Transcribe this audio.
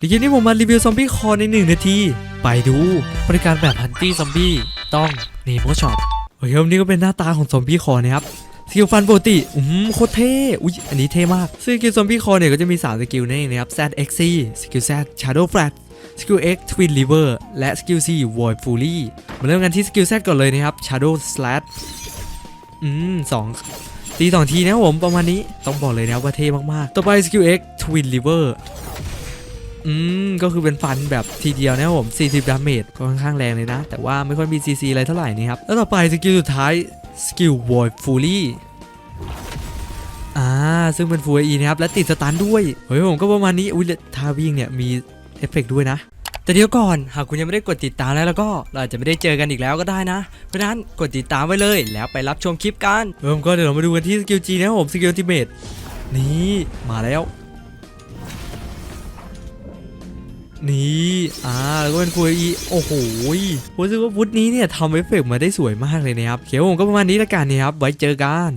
ในคลิปนี้ผมมารีวิวซอมบี้คอในหนึ่งนาที ไปดูบริการแบบฮันตี้ซอมบี้ต้องเนโมช็อปโอเควันนี้ก็เป็นหน้าตาของซอมบี้คอนะครับสกิลฟันปกติอืมโคตรเท่อุ๊ยอันนี้เท่มากซึ่งสกิลซอมบี้คอเนี่ยก็จะมี 3 สกิลนั่นเองนะครับ ZXC สกิล Z Shadow Flash สกิล X Twin River และสกิล C Void Fury มาเริ่มกันที่สกิล Z ก่อนเลยนะครับ Shadow Slash อืมสองตีสองทีนะผมประมาณนี้ต้องบอกเลยนะว่าเท่มากๆ ต่อไปสกิล X Twin River อืม ก็คือเป็นฟันแบบทีเดียวนะครับผม 40 ดาเมจก็ค่อนข้างแรงเลยนะ แต่ว่าไม่ค่อยมี CC อะไรเท่าไหร่นี่ครับ แล้วต่อไปสกิลสุดท้าย สกิล Void Fury อ่า ซึ่งเป็น Full AE นะครับ และติดสตันด้วย เฮ้ยผมก็ประมาณนี้ อุ้ยท่าวิ่งเนี่ยมีเอฟเฟกต์ด้วยนะ แต่เดี๋ยวก่อน หากคุณยังไม่ได้กดติดตามแล้วแล้วก็ เราจะไม่ได้เจอกันอีกแล้วก็ได้นะ เพราะนั้นกดติดตามไว้เลย แล้วไปรับชมคลิปกันเริ่มก็เดี๋ยวเรามาดูกันที่สกิล G นะครับผม สกิล Ultimate นี่ มาแล้ว นี่อ่าแล้วก็เป็นฟูอีโอ้โหผมรู้สึกว่าวุฒนี้เนี่ยทำเอฟเฟกต์มาได้สวยมากเลยนะครับเขียวผมก็ประมาณนี้ละกันนะครับไว้เจอกัน